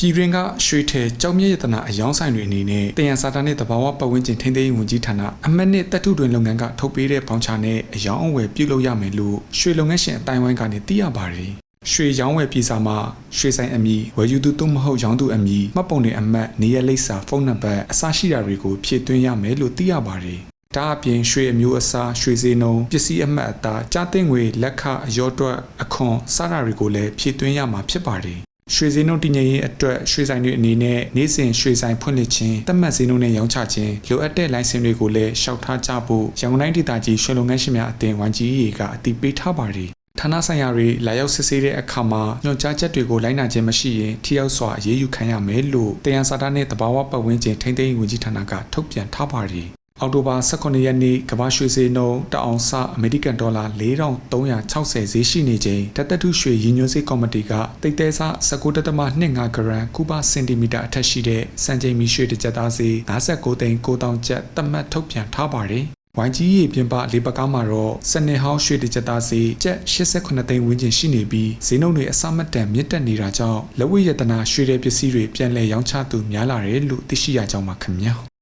ပြည်တွင်းကရွှေထဲကြောက်မြရတနာအယောင်းဆိုင်တွေအနေနဲ့တယံစာတာနဲ့တဘာဝပတ်ဝန်းကျင်ထိန်းသိမ်းရေးဝန်ကြီးဌာနအမတ်နဲ့တပ်ထုတွင်လုပ်ငန်းကထုတ်ပေးတဲ့ဘောင်ချာနဲ့အယောင်းအဝယ်ပြုလုပ်ရမယ်လို့ရွှေလုပ်ငန်းရှင်အတိုင်းဝိုင်းကနေသိရပါတယ်။ရွှေရောင်းဝယ်ပြည်စာမှာရွှေဆိုင်အမည်ဝယ်ယူသူသို့မဟုတ်ရောင်းသူအမည်မှတ်ပုံတင်အမတ်နေရက်လိပ်စာဖုန်းနံပါတ်အစရှိတာတွေကိုဖြည့်သွင်းရမယ်လို့သိရပါတယ်။ဒါအပြင်ရွှေအမျိုးအစားရွှေစည်းနှုံပစ္စည်းအမှတ်အသားကြားသိငွေလက်ခအရောတွက်အခွန်စတာတွေကိုလည်းဖြည့်သွင်းရမှာဖြစ်ပါတယ် ရွှေစည်းနှုံတည်ငြိမ်ရေးအတွက်ရွှေဆိုင်တွေအနေနဲ့နေ့စဉ်ရွှေဆိုင်ဖွင့်လှစ်ခြင်းတတ်မှတ်စည်းနှုံနဲ့ရောင်းချခြင်းလိုအပ်တဲ့လိုင်စင်တွေကိုလည်းရှောက်ထားကြဖို့ရန်ကုန်တိုင်းဒေသကြီးရွှေလုပ်ငန်းရှင်များအသင်း YGE ကအတည်ပြုထားပါတယ်ဌာနဆိုင်ရာတွေလာရောက်စစ်ဆေးတဲ့အခါမှာညွှန်ကြားချက်တွေကိုလိုက်နာခြင်းမရှိရင်ထိရောက်စွာအရေးယူခံရမယ်လို့တရားစာတာနဲ့တဘာဝပတ်ဝန်းကျင်ထိန်းသိမ်းရေးဝန်ကြီးဌာနကထုတ်ပြန်ထားပါတယ်။ အောက်တိုဘာ18ရက်နေ့ကမ္ဘာရွှေစည်းနှုန်းတအောင်စအမေရိကန်ဒေါ်လာ4360ဈေးရှိနေချိန်တသက်ထုရွှေရည်ညွှန်းစေးကော်မတီကတိတ်တဲစား19.25ဂရမ်ကူပါစင်တီမီတာအထက်ရှိတဲ့စံချိန်မီရွှေတစ်ကြက်သားဈေး59သိန်း9000ကျပ်သတ်မှတ်ထုတ်ပြန်ထားပါတယ်။ YGE ပြင်ပလေးပကားမှာတော့စနေဟောင်းရွှေတစ်ကြက်သားဈေးကျပ်89သိန်းဝန်းကျင်ရှိနေပြီးဈေးနှုန်းတွေအစမတန်မြင့်တက်နေတာကြောင့်လက်ဝိယတနာရွှေတဲ့ပစ္စည်းတွေပြန်လည်ရောင်းချသူများလာတယ်လို့သိရှိရကြောင်းပါခင်ဗျာ။